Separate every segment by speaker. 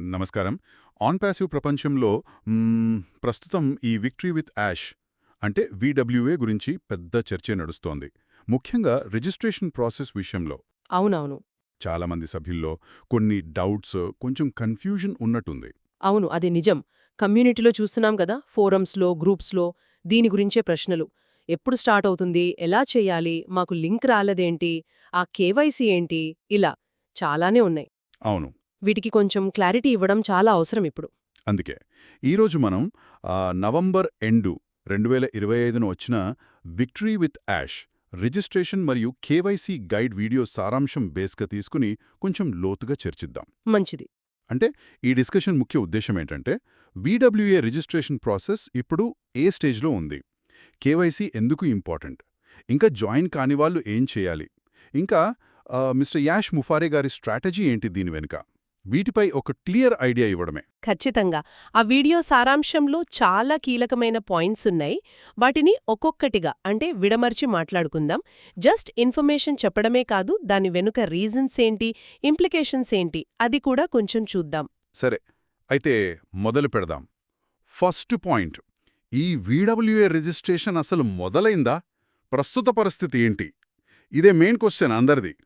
Speaker 1: నమస్కారం. On passive ప్రపంచంలో ప్రస్తుతం ఈ విక్టరీ విత్ యాష్ అంటే వీడబ్ల్యూఏ గురించి పెద్ద చర్చ నడుస్తోంది. ముఖ్యంగా రిజిస్ట్రేషన్ ప్రాసెస్ విషయంలో.
Speaker 2: అవునవును.
Speaker 1: చాలామంది సభ్యుల్లో కొన్ని డౌట్స్ కొంచెం కన్ఫ్యూజన్ ఉన్నట్టుంది.
Speaker 2: అవును అది నిజం. కమ్యూనిటీలో చూస్తున్నాం కదా ఫోరమ్స్లో గ్రూప్స్లో దీని గురించే ప్రశ్నలు. ఎప్పుడు స్టార్ట్ అవుతుంది ఎలా చేయాలి మాకు లింక్ రాలేదేంటి ఆ కేవైసీ ఏంటి ఇలా చాలానే ఉన్నాయి.
Speaker 1: అవును.
Speaker 2: వీటికి కొంచెం క్లారిటీ ఇవ్వడం చాలా అవసరం ఇప్పుడు.
Speaker 1: అందుకే ఈరోజు మనం నవంబర్ ఎండు రెండు వేల ఇరవై ఐదున వచ్చిన విక్టరీ విత్ యాష్ రిజిస్ట్రేషన్ మరియు కేవైసీ గైడ్ వీడియో సారాంశం బేస్గా తీసుకుని కొంచెం లోతుగా చర్చిద్దాం.
Speaker 2: మంచిది.
Speaker 1: అంటే ఈ డిస్కషన్ ముఖ్య ఉద్దేశం ఏంటంటే వీడబ్ల్యూఏ రిజిస్ట్రేషన్ ప్రాసెస్ ఇప్పుడు ఏ స్టేజ్లో ఉంది? కేవైసీ ఎందుకు ఇంపార్టెంట్? ఇంకా జాయిన్ కాని వాళ్ళు ఏం చేయాలి? ఇంకా మిస్టర్ యాష్ ముఫారే గారి స్ట్రాటజీ ఏంటి దీని వెనుక? వీటిపై ఒక క్లియర్ ఐడియా ఇవ్వడమే.
Speaker 2: ఖచ్చితంగా. ఆ వీడియో సారాంశంలో చాలా కీలకమైన పాయింట్స్ ఉన్నాయి. వాటిని ఒక్కొక్కటిగా అంటే విడమర్చి మాట్లాడుకుందాం. జస్ట్ ఇన్ఫర్మేషన్ చెప్పడమే కాదు దాని వెనుక రీజన్స్ ఏంటి ఇంప్లికేషన్స్ ఏంటి అది కూడా కొంచెం చూద్దాం.
Speaker 1: సరే. అయితే మొదలు పెడదాం. First point. ఈ వీడబ్ల్యూఏ రిజిస్ట్రేషన్ అసలు మొదలైందా? ప్రస్తుత పరిస్థితి ఏంటి? ఇదే మెయిన్ క్వశ్చన్ అందరిది.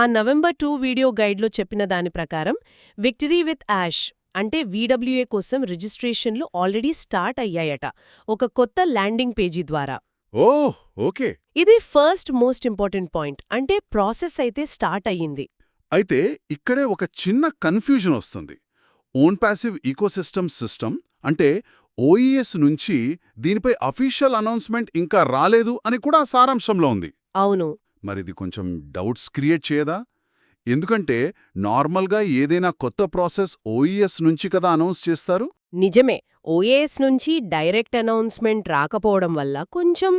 Speaker 2: ఆ నవంబర్ టూ వీడియో గైడ్లో చెప్పిన దాని ప్రకారం విక్టరీ విత్ యాష్ అంటే వీడబ్ల్యూఏ కోసం రిజిస్ట్రేషన్లు ఆల్రెడీ స్టార్ట్ అయ్యాయట ఒక కొత్త ల్యాండింగ్ పేజీ ద్వారా.
Speaker 1: Oh okay.
Speaker 2: ఇది ఫస్ట్ మోస్ట్ ఇంపార్టెంట్ పాయింట్ అంటే ప్రాసెస్ అయితే స్టార్ట్ అయ్యింది.
Speaker 1: అయితే ఇక్కడే ఒక చిన్న కన్ఫ్యూజన్ వస్తుంది. ఓన్ ప్యాసివ్ ఈకోసిస్టమ్ సిస్టమ్ అంటే ఓఈఎస్ నుంచి దీనిపై అఫీషియల్ అనౌన్స్మెంట్ ఇంకా రాలేదు అని కూడా సారాంశంలో ఉంది.
Speaker 2: అవును.
Speaker 1: మరిది కొంచెం డౌట్స్ క్రియేట్ చేయదా? ఎందుకంటే నార్మల్గా ఏదైనా కొత్త ప్రాసెస్ ఓఈఎస్ నుంచి కదా అనౌన్స్ చేస్తారు?
Speaker 2: నిజమే. ఓఏఎస్ నుంచి డైరెక్ట్ అనౌన్స్మెంట్ రాకపోవడం వల్ల కొంచెం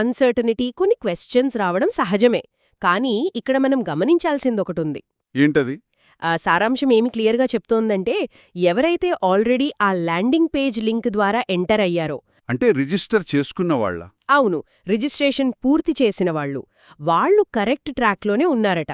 Speaker 2: అన్సర్టనిటీ కొన్ని క్వశ్చన్స్ రావడం సహజమే. కానీ ఇక్కడ మనం గమనించాల్సిందొకటుంది.
Speaker 1: ఏంటది?
Speaker 2: ఆ సారాంశం ఏమి క్లియర్గా చెప్తోందంటే ఎవరైతే ఆల్రెడీ ఆ ల్యాండింగ్ పేజ్ లింక్ ద్వారా ఎంటర్ అయ్యారో
Speaker 1: అంటే రిజిస్టర్ చేసుకున్న వాళ్ళ.
Speaker 2: అవును రిజిస్ట్రేషన్ పూర్తి చేసిన వాళ్ళు. వాళ్ళు కరెక్ట్ ట్రాక్లోనే ఉన్నారట.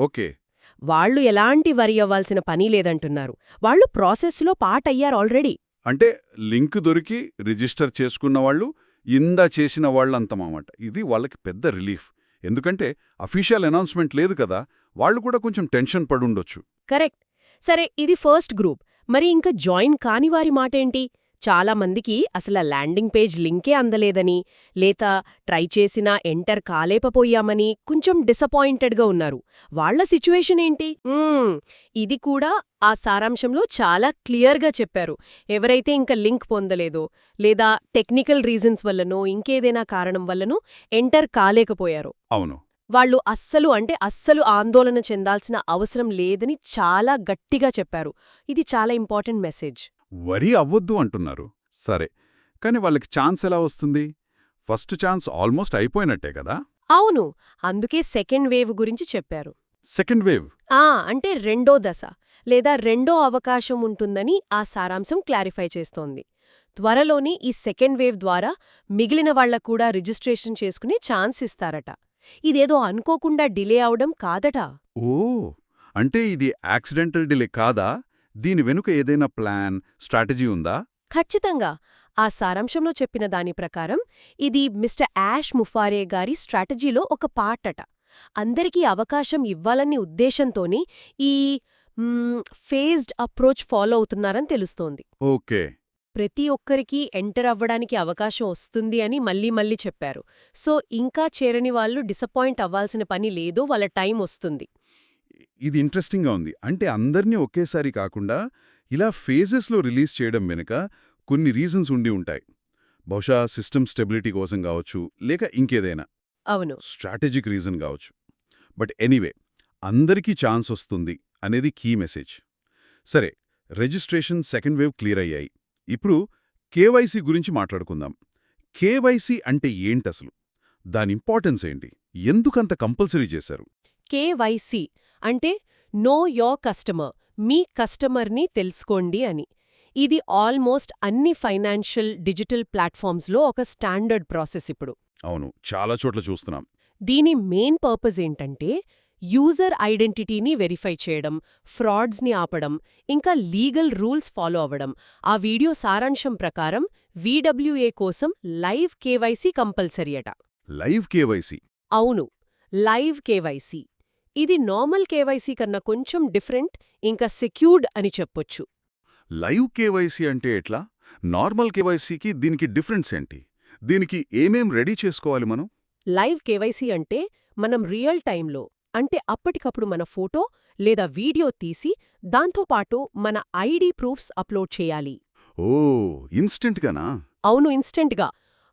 Speaker 1: ఓకే.
Speaker 2: వాళ్ళు ఎలాంటి వరి అవ్వాల్సిన పని లేదంటున్నారు. వాళ్ళు ప్రాసెస్లో పార్ట్ అయ్యారు ఆల్రెడీ.
Speaker 1: అంటే లింక్ దొరికి రిజిస్టర్ చేసుకున్న వాళ్ళు ఇందా చేసిన వాళ్ళంతమాట ఇది వాళ్ళకి పెద్ద రిలీఫ్. ఎందుకంటే అఫీషియల్ అనౌన్స్మెంట్ లేదు కదా వాళ్ళు కూడా కొంచెం టెన్షన్ పడుండొచ్చు.
Speaker 2: కరెక్ట్. సరే ఇది ఫస్ట్ గ్రూప్. మరి ఇంకా జాయిన్ కాని వారి మాటేంటి? చాలా మందికి అసలు ల్యాండింగ్ పేజ్ లింకే అందలేదని లేత ట్రై చేసినా ఎంటర్ కాలేకపోయామని కొంచెం డిసప్పాయింటెడ్గా ఉన్నారు. వాళ్ళ సిచ్యువేషన్ ఏంటి? ఇది కూడా ఆ సారాంశంలో చాలా క్లియర్గా చెప్పారు. ఎవరైతే ఇంకా లింక్ పొందలేదో లేదా టెక్నికల్ రీజన్స్ వల్లనో ఇంకేదైనా కారణం వల్లనో ఎంటర్ కాలేకపోయారో.
Speaker 1: అవును.
Speaker 2: వాళ్ళు అస్సలు అంటే అస్సలు ఆందోళన చెందాల్సిన అవసరం లేదని చాలా గట్టిగా చెప్పారు. ఇది చాలా ఇంపార్టెంట్ మెసేజ్.
Speaker 1: వరి అవ్వొద్దు అంటున్నారు. సరే కానీ వాళ్ళకి ఛాన్స్ ఎలా వస్తుంది? ఫస్ట్ ఛాన్స్ ఆల్మోస్ట్ అయిపోయినట్టే కదా?
Speaker 2: అవును అందుకే సెకండ్ వేవ్ గురించి చెప్పారు.
Speaker 1: Second wave?
Speaker 2: ఆ అంటే రెండో దశ లేదా రెండో అవకాశం ఉంటుందని ఆ సారాంశం క్లారిఫై చేస్తోంది. త్వరలోనే ఈ సెకండ్ వేవ్ ద్వారా మిగిలిన వాళ్ళకు కూడా రిజిస్ట్రేషన్ చేసుకునే ఛాన్స్ ఇస్తారట. ఇదేదో అనుకోకుండా డిలే అవడం కాదట.
Speaker 1: ఓ అంటే ఇది యాక్సిడెంటల్ డిలే కాదా? దీని వెనుక ఏదైనా ప్లాన్ స్ట్రాటజీ ఉందా?
Speaker 2: ఖచ్చితంగా. ఆ సారాంశంలో చెప్పిన దాని ప్రకారం ఇది మిస్టర్ యాష్ ముఫారే గారి స్ట్రాటజీలో ఒక పార్ట్ అట అందరికీ అవకాశం ఇవ్వాలనే ఉద్దేశంతోనే ఈ ఫేజ్డ్ అప్రోచ్ ఫాలో అవుతున్నారని తెలుస్తోంది.
Speaker 1: ఓకే.
Speaker 2: ప్రతి ఒక్కరికి ఎంటర్ అవ్వడానికి అవకాశం వస్తుంది అని మళ్ళీ మళ్ళీ చెప్పారు. సో ఇంకా చేరని వాళ్ళు డిసప్పాయింట్ అవ్వాల్సిన పని లేదు వాళ్ళ టైం వస్తుంది.
Speaker 1: ఇది ఇంట్రెస్టింగ్గా ఉంది. అంటే అందర్నీ ఒకేసారి కాకుండా ఇలా ఫేజెస్లో రిలీజ్ చేయడం వెనుక కొన్ని రీజన్స్ ఉండి ఉంటాయి. బహుశా సిస్టమ్ స్టెబిలిటీ కోసం కావచ్చు లేక ఇంకేదైనా.
Speaker 2: అవును.
Speaker 1: స్ట్రాటజిక్ రీజన్ కావచ్చు. బట్ ఎనీవే అందరికీ ఛాన్స్ వస్తుంది అనేది కీ మెసేజ్ సరే రిజిస్ట్రేషన్ సెకండ్ వేవ్ క్లియర్ అయ్యాయి. ఇప్పుడు కేవైసీ గురించి మాట్లాడుకుందాం. కేవైసీ అంటే ఏంటసలు? దాని ఇంపార్టెన్స్ ఏంటి? ఎందుకంత కంపల్సరీ చేశారు?
Speaker 2: కేవైసీ అంటే నో యోర్ కస్టమర్ మీ కస్టమర్ని తెలుసుకోండి అని. ఇది ఆల్మోస్ట్ అన్ని ఫైనాన్షియల్ డిజిటల్ ప్లాట్ఫామ్స్లో ఒక స్టాండర్డ్ ప్రాసెస్ ఇప్పుడు.
Speaker 1: అవును చాలా చోట్ల చూస్తున్నాం.
Speaker 2: దీని మెయిన్ పర్పస్ ఏంటంటే యూజర్ ఐడెంటిటీని వెరిఫై చేయడం ఫ్రాడ్స్ని ఆపడం ఇంకా లీగల్ రూల్స్ ఫాలో అవ్వడం. ఆ వీడియో సారాంశం ప్రకారం వీడబ్ల్యూఏ కోసం లైవ్ కేవైసీ కంపల్సరీ అట.
Speaker 1: Live KYC?
Speaker 2: అవును లైవ్ కేవైసీ. ఇది నార్మల్ కేవైసీ కన్నా కొంచెం డిఫరెంట్ ఇంకా సెక్యూర్డ్ అని చెప్పొచ్చు.
Speaker 1: లైవ్ కేవైసీ అంటే ఎట్లా? నార్మల్ కేవైసీకి దీనికి డిఫరెన్స్ ఏంటి? దీనికి ఏమేం రెడీ చేసుకోవాలి మనం?
Speaker 2: లైవ్ కేవైసీ అంటే మనం రియల్ టైంలో అంటే అప్పటికప్పుడు మన ఫోటో లేదా వీడియో తీసి దాంతోపాటు మన ఐడి ప్రూఫ్స్ అప్లోడ్ చేయాలి.
Speaker 1: ఓ ఇన్స్టెంట్గానా?
Speaker 2: అవును ఇన్స్టెంట్గా.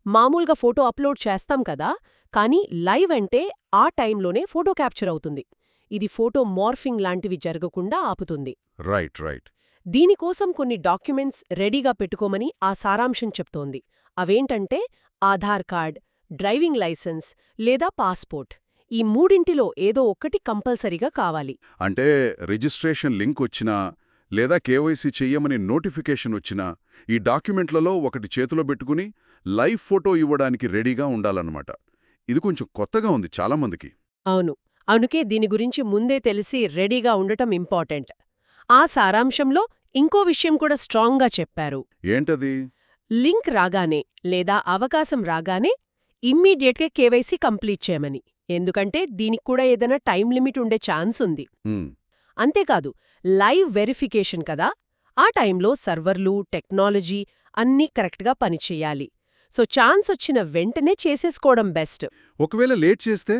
Speaker 2: మామూలుగా ఫోటో అప్లోడ్ చేస్తాం కదా కానీ లైవ్ అంటే ఆ టైంలోనే ఫోటో క్యాప్చర్ అవుతుంది. ఇది ఫోటో మార్ఫింగ్ లాంటివి జరగకుండా ఆపుతుంది.
Speaker 1: Right right.
Speaker 2: దీనికోసం కొన్ని డాక్యుమెంట్స్ రెడీగా పెట్టుకోమని ఆ సారాంశం చెప్తోంది. అవేంటంటే ఆధార్ కార్డ్ డ్రైవింగ్ లైసెన్స్ లేదా పాస్పోర్ట్. ఈ మూడింటిలో ఏదో ఒక్కటి కంపల్సరీగా కావాలి.
Speaker 1: అంటే రిజిస్ట్రేషన్ లింక్ వచ్చినా లేదా కేవైసీ చెయ్యమని నోటిఫికేషన్ వచ్చినా ఈ డాక్యుమెంట్లలో ఒకటి చేతిలో పెట్టుకుని లైవ్ ఫోటో ఇవ్వడానికి రెడీగా ఉండాలన్నమాట. ఇది కొంచెం కొత్తగా ఉంది చాలామందికి.
Speaker 2: అవును. అందుకే దీని గురించి ముందే తెలిసి రెడీగా ఉండటం ఇంపార్టెంట్. ఆ సారాంశంలో ఇంకో విషయం కూడా స్ట్రాంగ్గా చెప్పారు.
Speaker 1: ఏంటది?
Speaker 2: లింక్ రాగానే లేదా అవకాశం రాగానే ఇమ్మీడియట్గా కేవైసీ కంప్లీట్ చేయమని. ఎందుకంటే దీనికి కూడా ఏదైనా టైం లిమిట్ ఉండే ఛాన్స్ ఉంది. అంతేకాదు లైవ్ వెరిఫికేషన్ కదా? ఆ టైంలో సర్వర్లు టెక్నాలజీ అన్నీ కరెక్ట్గా పనిచేయాలి. సో ఛాన్స్ వచ్చిన వెంటనే చేసేసుకోవడం బెస్ట్.
Speaker 1: ఒకవేళ లేట్ చేస్తే?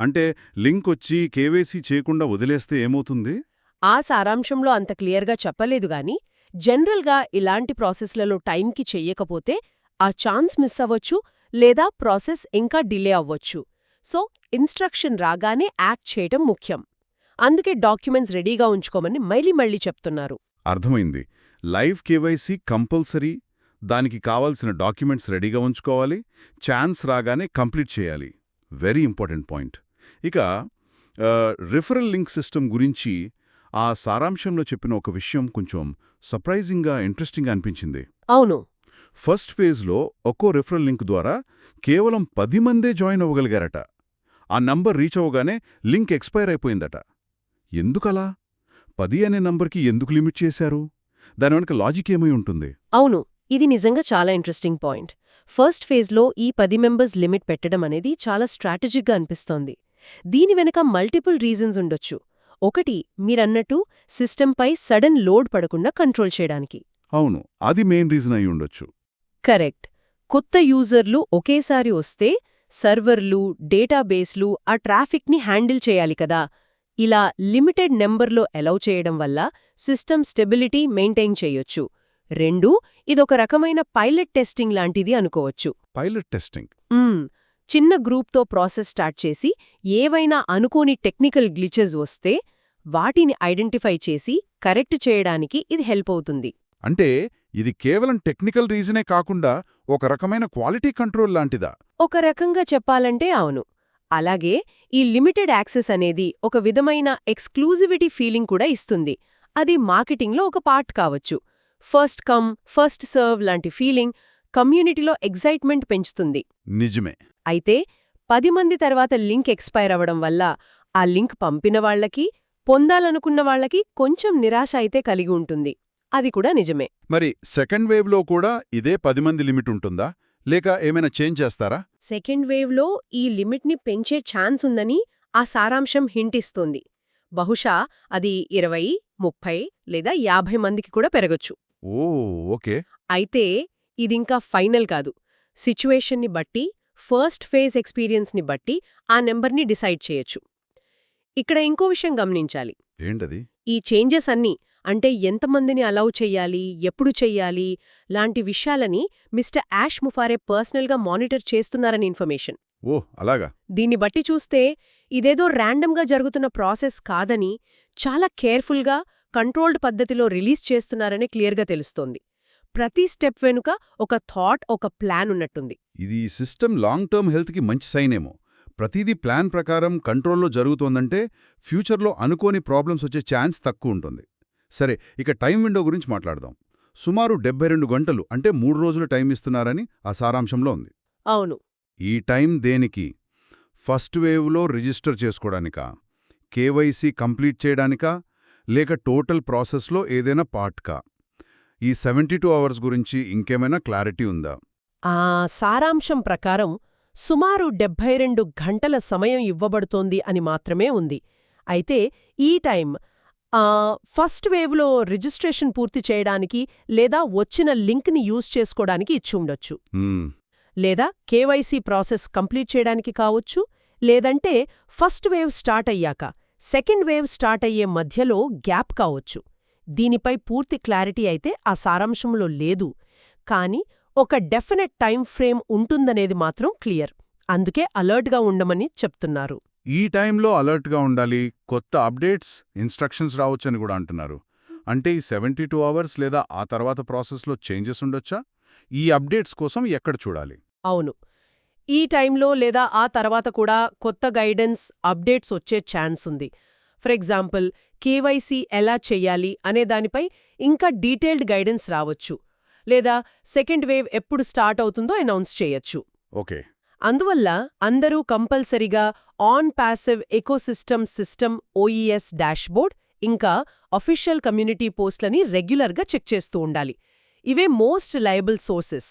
Speaker 1: అంటే లింక్ వచ్చి కేవైసీ చేయకుండా వదిలేస్తే ఏమవుతుంది?
Speaker 2: ఆ సారాంశంలో అంత క్లియర్గా చెప్పలేదు గాని జనరల్గా ఇలాంటి ప్రాసెస్లలో టైంకి చెయ్యకపోతే ఆ ఛాన్స్ మిస్ అవ్వచ్చు లేదా ప్రాసెస్ ఇంకా డిలే అవ్వచ్చు. సో ఇన్స్ట్రక్షన్ రాగానే యాక్ట్ చేయటం ముఖ్యం. అందుకే డాక్యుమెంట్స్ రెడీగా ఉంచుకోమని మళ్ళీ మళ్ళీ చెప్తున్నారు.
Speaker 1: అర్థమైంది. లైవ్ కేవైసీ కంపల్సరీ దానికి కావాల్సిన డాక్యుమెంట్స్ రెడీగా ఉంచుకోవాలి ఛాన్స్ రాగానే కంప్లీట్ చేయాలి. వెరీ ఇంపార్టెంట్ పాయింట్ ఇక రిఫరల్ లింక్ సిస్టమ్ గురించి ఆ సారాంశంలో చెప్పిన ఒక విషయం కొంచెం సర్ప్రైజింగ్గా ఇంట్రెస్టింగ్గా అనిపించింది.
Speaker 2: అవును.
Speaker 1: ఫస్ట్ ఫేజ్లో ఒక్కో రిఫరల్ లింక్ ద్వారా కేవలం పది మందే జాయిన్ అవ్వగలిగారట. ఆ నంబర్ రీచ్ అవ్వగానే లింక్ ఎక్స్పైర్ అయిపోయిందట. ఎందుకలా? పది అనే నంబర్కి ఎందుకు లిమిట్ చేశారు? దాని వెనక లాజిక్ ఏమై ఉంటుంది?
Speaker 2: అవును. ఇది నిజంగా చాలా ఇంట్రెస్టింగ్ పాయింట్ ఫస్ట్ ఫేజ్లో ఈ పది మెంబర్స్ లిమిట్ పెట్టడం అనేది చాలా స్ట్రాటజిక్గా అనిపిస్తోంది. దీని వెనక మల్టిపుల్ రీజన్స్ ఉండొచ్చు. ఒకటి మీరన్నట్టు సిస్టంపై సడన్ లోడ్ పడకుండా కంట్రోల్ చేయడానికి.
Speaker 1: అవును అది మెయిన్ రీజన్ అయి ఉండొచ్చు.
Speaker 2: కరెక్ట్ కొత్త యూజర్లు ఒకేసారి వస్తే సర్వర్లు డేటాబేస్లు ఆ ట్రాఫిక్ని హ్యాండిల్ చేయాలి కదా. ఇలా లిమిటెడ్ నెంబర్లో అలౌ చేయడం వల్ల సిస్టమ్ స్టెబిలిటీ మెయింటైన్ చేయొచ్చు. రెండు ఇదొక రకమైన పైలట్ టెస్టింగ్ లాంటిది అనుకోవచ్చు.
Speaker 1: Pilot testing.
Speaker 2: చిన్న గ్రూప్తో ప్రాసెస్ స్టార్ట్ చేసి ఏవైనా అనుకోని టెక్నికల్ గ్లిచెస్ వస్తే వాటిని ఐడెంటిఫై చేసి కరెక్ట్ చేయడానికి ఇది హెల్ప్ అవుతుంది.
Speaker 1: అంటే ఇది కేవలం టెక్నికల్ రీజనే కాకుండా ఒక రకమైన క్వాలిటీ కంట్రోల్ లాంటిదా?
Speaker 2: ఒక రకంగా చెప్పాలంటే అవును. అలాగే ఈ లిమిటెడ్ యాక్సెస్ అనేది ఒక విధమైన ఎక్స్క్లూజివిటీ ఫీలింగ్ కూడా ఇస్తుంది. అది మార్కెటింగ్లో ఒక పార్ట్ కావచ్చు. ఫస్ట్ కమ్ ఫస్ట్ సర్వ్ లాంటి ఫీలింగ్ కమ్యూనిటీలో ఎగ్జైట్మెంట్ పెంచుతుంది.
Speaker 1: నిజమే.
Speaker 2: అయితే పది మంది తర్వాత లింక్ ఎక్స్పైర్ అవ్వడం వల్ల ఆ లింక్ పంపిన వాళ్ళకి పొందాలనుకున్న వాళ్ళకి కొంచెం నిరాశ అయితే కలిగి ఉంటుంది. అది కూడా నిజమే.
Speaker 1: మరి సెకండ్ వేవ్లో కూడా ఇదే పది మంది లిమిట్ ఉంటుందా? లేక ఏమైనా చేంజ్ చేస్తారా?
Speaker 2: సెకండ్ వేవ్లో ఈ లిమిట్ని పెంచే ఛాన్స్ ఉందని ఆ సారాంశం హింటిస్తోంది బహుశా అది ఇరవై ముప్పై లేదా యాభై మందికి కూడా పెరగొచ్చు.
Speaker 1: Oh okay.
Speaker 2: అయితే ఇదింకా ఫైనల్ కాదు. సిచ్యువేషన్ని బట్టి ఫస్ట్ ఫేజ్ ఎక్స్పీరియన్స్ని బట్టి ఆ నెంబర్ని డిసైడ్ చేయొచ్చు. ఇక్కడ ఇంకో విషయం గమనించాలి.
Speaker 1: ఏంటది?
Speaker 2: ఈ చేంజెస్ అన్నీ అంటే ఎంతమందిని అలౌ చెయ్యాలి ఎప్పుడు చెయ్యాలి లాంటి విషయాలని మిస్టర్ యాష్ ముఫారే పర్సనల్గా మానిటర్ చేస్తున్నారని ఇన్ఫర్మేషన్.
Speaker 1: ఓ అలాగా.
Speaker 2: దీన్ని బట్టి చూస్తే ఇదేదో ర్యాండమ్గా జరుగుతున్న ప్రాసెస్ కాదని చాలా కేర్ఫుల్గా కంట్రోల్డ్ పద్ధతిలో రిలీజ్ చేస్తున్నారని క్లియర్గా తెలుస్తోంది. ప్రతి స్టెప్ వెనుక ఒక థాట్ ఒక ప్లాన్ ఉన్నట్టుంది.
Speaker 1: ఇది సిస్టమ్ లాంగ్ టర్మ్ హెల్త్కి మంచి సైన్ ఏమో ప్రతిదీ ప్లాన్ ప్రకారం కంట్రోల్లో జరుగుతోందంటే ఫ్యూచర్లో అనుకోని ప్రాబ్లమ్స్ వచ్చే ఛాన్స్ తక్కువ ఉంటుంది. సరే ఇక టైం విండో గురించి మాట్లాడదాం. సుమారు డెబ్బై రెండు గంటలు అంటే మూడు రోజులు టైం ఇస్తున్నారని ఆ సారాంశంలో ఉంది.
Speaker 2: అవును.
Speaker 1: ఈ టైం దేనికి? ఫస్ట్ వేవ్లో రిజిస్టర్ చేసుకోవడానికా కేవైసీ కంప్లీట్ చేయడానికా? లేక టోటల్ ప్రాసెస్లో ఏదైనా పార్ట్కా ఈ సెవెంటీ టూ అవర్స్ గురించి ఇంకేమైనా క్లారిటీ ఉందా?
Speaker 2: ఆ సారాంశం ప్రకారం సుమారు డెబ్భై రెండు గంటల సమయం ఇవ్వబడుతోంది అని మాత్రమే ఉంది. అయితే ఈ టైం ఆ, ఫస్ట్ వేవ్లో రిజిస్ట్రేషన్ పూర్తి చేయడానికి లేదా వచ్చిన లింక్ని యూజ్ చేసుకోవడానికి ఇచ్చి ఉండొచ్చు.
Speaker 1: మ్మ్,
Speaker 2: లేదా కేవైసీ ప్రాసెస్ కంప్లీట్ చేయడానికి కావచ్చు లేదంటే ఫస్ట్ వేవ్ స్టార్ట్ అయ్యాక. సెకండ్ వేవ్ స్టార్ట్ అయ్యే మధ్యలో గ్యాప్ కావచ్చు. దీనిపై పూర్తి క్లారిటీ అయితే ఆ సారాంశంలో లేదు. కానీ ఒక డెఫినెట్ టైం ఫ్రేమ్ ఉంటుందనేది మాత్రం క్లియర్. అందుకే అలర్ట్గా ఉండమని చెప్తున్నారు.
Speaker 1: ఈ టైంలో అలర్ట్గా ఉండాలి కొత్త అప్డేట్స్ ఇన్స్ట్రక్షన్స్ రావచ్చని కూడా అంటున్నారు. అంటే ఈ సెవెంటీ టూ అవర్స్ లేదా ఆ తర్వాత ప్రాసెస్లో చేంజెస్ ఉండొచ్చా? ఈ అప్డేట్స్ కోసం ఎక్కడ చూడాలి?
Speaker 2: అవును. ఈ టైంలో లేదా ఆ తర్వాత కూడా కొత్త గైడెన్స్ అప్డేట్స్ వచ్చే ఛాన్స్ ఉంది. ఫర్ ఎగ్జాంపుల్ కేవైసీ ఎలా చెయ్యాలి అనే దానిపై ఇంకా డీటెయిల్డ్ గైడెన్స్ రావచ్చు. లేదా సెకండ్ వేవ్ ఎప్పుడు స్టార్ట్ అవుతుందో అనౌన్స్ చేయొచ్చు.
Speaker 1: ఓకే.
Speaker 2: అందువల్ల అందరూ కంపల్సరిగా on passive ecosystem system OES dashboard ఇంకా అఫీషియల్ కమ్యూనిటీ పోస్ట్లని రెగ్యులర్గా చెక్ చేస్తూ ఉండాలి. ఇవే మోస్ట్ లయబుల్ సోర్సెస్.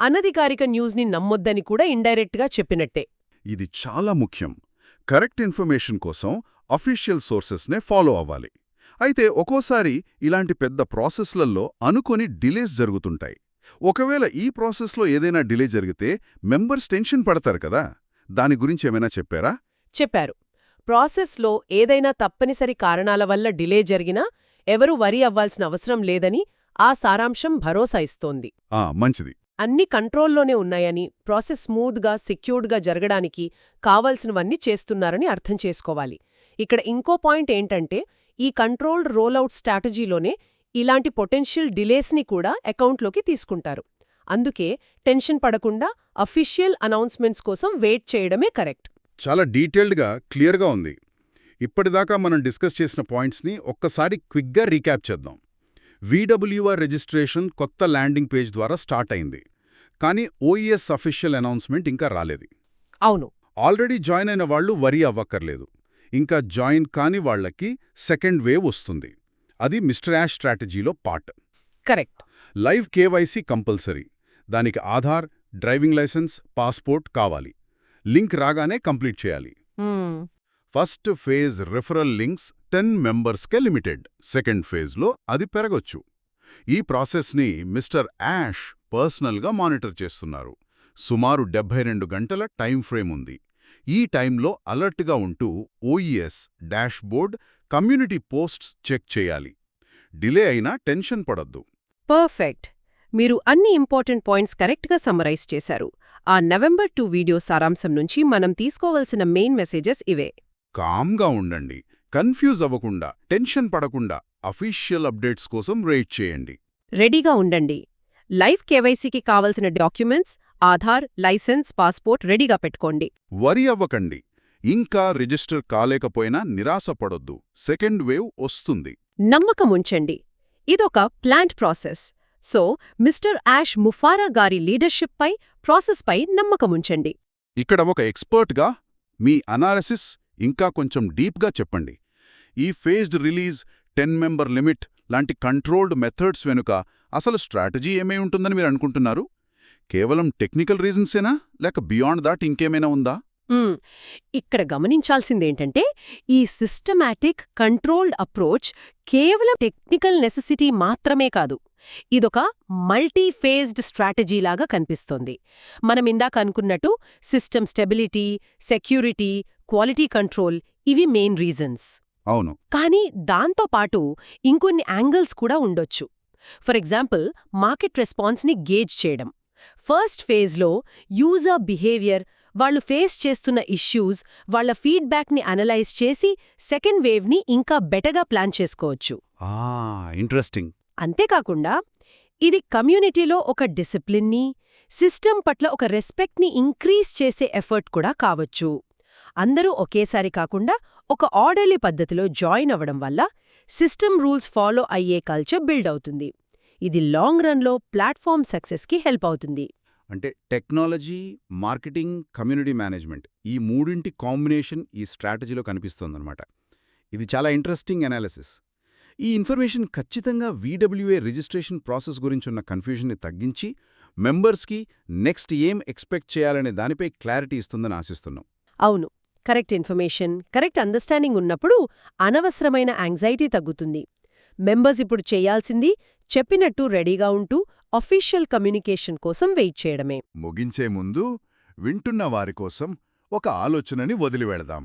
Speaker 2: అనధికారిక న్యూస్ని నమ్మొద్దని కూడా ఇండైరెక్ట్గా చెప్పినట్టే.
Speaker 1: ఇది చాలా ముఖ్యం. కరెక్ట్ ఇన్ఫర్మేషన్ కోసం అఫీషియల్ సోర్సెస్నే ఫాలో అవ్వాలి. అయితే ఒక్కోసారి ఇలాంటి పెద్ద ప్రాసెస్లలో అనుకొని డిలేస్ జరుగుతుంటాయి. ఒకవేళ ఈ ప్రాసెస్లో ఏదైనా డిలే జరిగితే మెంబర్స్ టెన్షన్ పడతారు కదా! దాని గురించి ఏమైనా చెప్పారా?
Speaker 2: చెప్పారు. ప్రాసెస్లో ఏదైనా తప్పనిసరి కారణాల వల్ల డిలే జరిగినా ఎవరూ వరి అవ్వాల్సిన అవసరం లేదని ఆ సారాంశం భరోసా ఇస్తోంది.
Speaker 1: ఆ! మంచిది.
Speaker 2: అన్ని కంట్రోల్లోనే ఉన్నాయని ప్రాసెస్ స్మూత్గా సెక్యూర్డ్గా జరగడానికి కావలసినవన్నీ చేస్తున్నారని అర్థం చేసుకోవాలి. ఇక్కడ ఇంకో పాయింట్ ఏంటంటే ఈ కంట్రోల్డ్ రోలౌట్ స్ట్రాటజీలోనే ఇలాంటి పొటెన్షియల్ డిలేస్ని కూడా అకౌంట్లోకి తీసుకుంటారు. అందుకే టెన్షన్ పడకుండా అఫీషియల్ అనౌన్స్మెంట్స్ కోసం వెయిట్ చేయడమే కరెక్ట్.
Speaker 1: చాలా డీటెయిల్డ్గా క్లియర్గా ఉంది. ఇప్పటిదాకా మనం డిస్కస్ చేసిన పాయింట్స్ని ఒక్కసారి క్విక్గా రీక్యాప్ చేద్దాం. వీడబ్ల్యూఆర్ రిజిస్ట్రేషన్ కొత్త ల్యాండింగ్ పేజ్ ద్వారా స్టార్ట్ అయింది. కానీ ఓఈఎస్ అఫీషియల్ అనౌన్స్మెంట్ ఇంకా రాలేదు.
Speaker 2: అవును.
Speaker 1: ఆల్రెడీ జాయిన్ అయిన వాళ్ళు వరీ అవ్వక్కర్లేదు. ఇంకా జాయిన్ కాని వాళ్ళకి సెకండ్ వేవ్ వస్తుంది. అది మిస్టర్ యాష్ స్ట్రాటజీలో part.
Speaker 2: Correct.
Speaker 1: Live KYC compulsory. దానికి ఆధార్ డ్రైవింగ్ లైసెన్స్ పాస్పోర్ట్ కావాలి. లింక్ రాగానే కంప్లీట్ చేయాలి. First phase referral links ten మెంబర్స్కే limited. Second ఫేజ్లో అది పెరగొచ్చు. ఈ ప్రాసెస్ని మిస్టర్ యాష్ పర్సనల్గా మానిటర్ చేస్తున్నారు. సుమారు డెబ్బై రెండు గంటల టైం ఫ్రేమ్ ఉంది. ఈ టైంలో అలర్ట్గా ఉంటూ OES dashboard community posts check చేయాలి. డిలే అయినా టెన్షన్ పడొద్దు.
Speaker 2: పర్ఫెక్ట్. మీరు అన్ని ఇంపార్టెంట్ పాయింట్స్ కరెక్ట్గా సమ్మరైజ్ చేశారు. ఆ నవంబర్ టూ వీడియో సారాంశం నుంచి మనం తీసుకోవలసిన మెయిన్ మెసేజెస్ ఇవే.
Speaker 1: కామ్గా ఉండండి. కన్ఫ్యూజ్ అవ్వకుండా టెన్షన్ పడకుండా అఫీషియల్ అప్డేట్స్ కోసం వెయిట్ చేయండి.
Speaker 2: రెడీగా ఉండండి. లైవ్ కేవైసీకి కావలసిన డాక్యుమెంట్స్ ఆధార్ లైసెన్స్ పాస్పోర్ట్ రెడీగా పెట్టుకోండి.
Speaker 1: వరి అవ్వకండి. ఇంకా రిజిస్టర్ కాలేకపోయినా నిరాశపడొద్దు. సెకండ్ వేవ్ వస్తుంది.
Speaker 2: నమ్మకం ఉంచండి. ఇదొక plant process. So mister Ash ముఫారా గారి లీడర్షిప్పై ప్రాసెస్పై నమ్మకముంచండి
Speaker 1: ఇక్కడ ఒక ఎక్స్పర్ట్గా మీ అనాలిసిస్ ఇంకా కొంచెం డీప్గా చెప్పండి. ఈ phased release ten member limit లాంటి కంట్రోల్డ్ మెథడ్స్ వెనుక అసలు స్ట్రాటజీ ఏమై ఉంటుందని మీరు అనుకుంటున్నారు? కేవలం టెక్నికల్ రీజన్సేనా? లేక బియాండ్ దాట్ ఇంకేమైనా ఉందా?
Speaker 2: ఇక్కడ గమనించాల్సిందేంటంటే ఈ సిస్టమాటిక్ కంట్రోల్డ్ అప్రోచ్ కేవలం టెక్నికల్ నెసెసిటీ మాత్రమే కాదు. ఇదొక మల్టీఫేజ్డ్ స్ట్రాటజీలాగా కనిపిస్తోంది. మనం ఇందాక అనుకున్నట్టు system stability security quality control ఇవి మెయిన్ రీజన్స్.
Speaker 1: అవును.
Speaker 2: కానీ దాంతో పాటు ఇంకొన్ని యాంగిల్స్ కూడా ఉండొచ్చు. ఫర్ ఎగ్జాంపుల్ మార్కెట్ రెస్పాన్స్ని గేజ్ చేయడం. ఫస్ట్ ఫేజ్లో యూజర్ బిహేవియర్ వాళ్ళు ఫేస్ చేస్తున్న ఇష్యూస్ వాళ్ళ ఫీడ్బ్యాక్ని అనలైజ్ చేసి సెకండ్ వేవ్ని ఇంకా బెటర్గా ప్లాన్ చేసుకోవచ్చు.
Speaker 1: ఆ ఇంట్రెస్టింగ్.
Speaker 2: అంతేకాకుండా ఇది కమ్యూనిటీలో ఒక డిసిప్లిన్ని సిస్టమ్ పట్ల ఒక రెస్పెక్ట్ని ఇంక్రీజ్ చేసే ఎఫర్ట్ కూడా కావచ్చు. అందరూ ఒకేసారి కాకుండా ఒక ఆర్డర్లీ పద్ధతిలో జాయిన్ అవ్వడం వల్ల సిస్టమ్ రూల్స్ ఫాలో అయ్యే కల్చర్ బిల్డ్ అవుతుంది. ఇది లాంగ్ రన్లో ప్లాట్ఫామ్ సక్సెస్కి హెల్ప్ అవుతుంది.
Speaker 1: అంటే టెక్నాలజీ మార్కెటింగ్ కమ్యూనిటీ మేనేజ్మెంట్ ఈ మూడింటి కాంబినేషన్ ఈ స్ట్రాటజీలో కనిపిస్తోందనమాట
Speaker 3: ఇది చాలా ఇంట్రెస్టింగ్ అనాలిసిస్. ఈ ఇన్ఫర్మేషన్ ఖచ్చితంగా వీడబ్ల్యూఏ రిజిస్ట్రేషన్ ప్రాసెస్ గురించున్న కన్ఫ్యూజన్ని తగ్గించి మెంబర్స్కి నెక్స్ట్ ఏం ఎక్స్పెక్ట్ చేయాలనే దానిపై క్లారిటీ ఇస్తుందని ఆశిస్తున్నాం.
Speaker 2: అవును. కరెక్ట్ ఇన్ఫర్మేషన్ కరెక్ట్ అండర్స్టాండింగ్ ఉన్నప్పుడు అనవసరమైన యాంగ్జైటీ తగ్గుతుంది. మెంబర్స్ ఇప్పుడు చేయాల్సింది చెప్పినట్టు రెడీగా ఉంటూ అఫీషియల్ కమ్యూనికేషన్ కోసం వెయిట్ చేయడమే.
Speaker 1: ముగించే ముందు వింటున్న వారి కోసం ఒక ఆలోచనని వదిలివెడదాం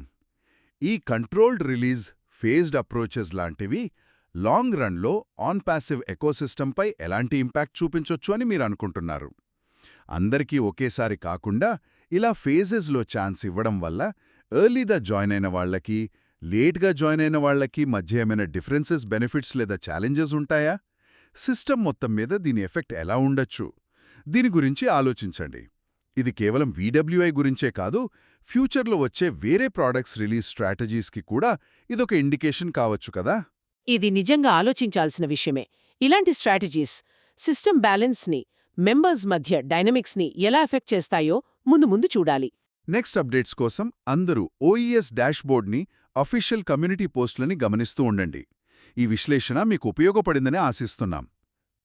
Speaker 1: ఈ కంట్రోల్డ్ రిలీజ్ ఫేజ్డ్ అప్రోచెస్ లాంటివి లాంగ్ రన్లో ఆన్ పాసివ్ ఎకోసిస్టంపై ఎలాంటి ఇంపాక్ట్ చూపించొచ్చు అని మీరు అనుకుంటున్నారు. అందరికీ ఒకేసారి కాకుండా ఇలా ఫేజెస్లో ఛాన్స్ ఇవ్వడం వల్ల ఎర్లీగా జాయిన్ అయిన వాళ్ళకి లేట్గా జాయిన్ అయిన వాళ్ళకి మధ్య ఏమైనా డిఫరెన్సెస్ బెనిఫిట్స్ లేదా ఛాలెంజెస్ ఉంటాయా? సిస్టమ్ మొత్తం మీద దీని ఎఫెక్ట్ ఎలా ఉండొచ్చు? దీని గురించి ఆలోచించండి. ఇది కేవలం వీడబ్ల్యూఐ గురించే కాదు ఫ్యూచర్లో వచ్చే వేరే ప్రోడక్ట్స్ రిలీజ్ స్ట్రాటజీస్కి కూడా ఇదొక ఇండికేషన్ కావచ్చు కదా?
Speaker 4: ఇది నిజంగా ఆలోచించాల్సిన విషయమే. ఇలాంటి స్ట్రాటజీస్ సిస్టమ్ బ్యాలెన్స్ని మెంబర్స్ మధ్య డైనమిక్స్ని ఎలా ఎఫెక్ట్ చేస్తాయో ముందు ముందు చూడాలి.
Speaker 1: నెక్స్ట్ అప్డేట్స్ కోసం అందరూ ఓఈఎస్ డాష్బోర్డ్ని అఫీషియల్ కమ్యూనిటీ పోస్టులని గమనిస్తూ ఉండండి. ఈ విశ్లేషణ మీకు ఉపయోగపడిందని ఆశిస్తున్నాం.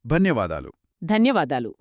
Speaker 1: ధన్యవాదాలు.
Speaker 4: ధన్యవాదాలు.